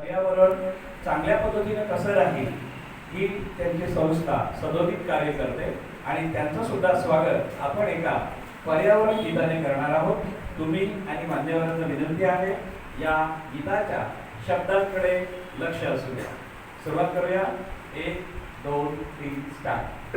पर्यावरण चांगल्या पद्धतीने कसं राहील ही त्यांची संस्था सदोदित कार्य करते आणि त्यांचं सुद्धा स्वागत आपण एका पर्यावरण गीताने करणार आहोत. तुम्ही आणि मान्यवरांना विनंती आहे या गीताच्या शब्दांकडे लक्ष असू द्या. सुरुवात करूया. एक दोन तीन start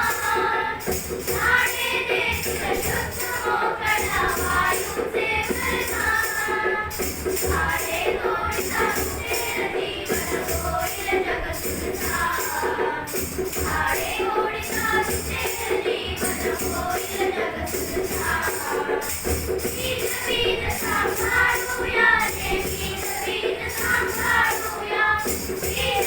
Thank you.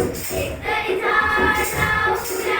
It's the time now.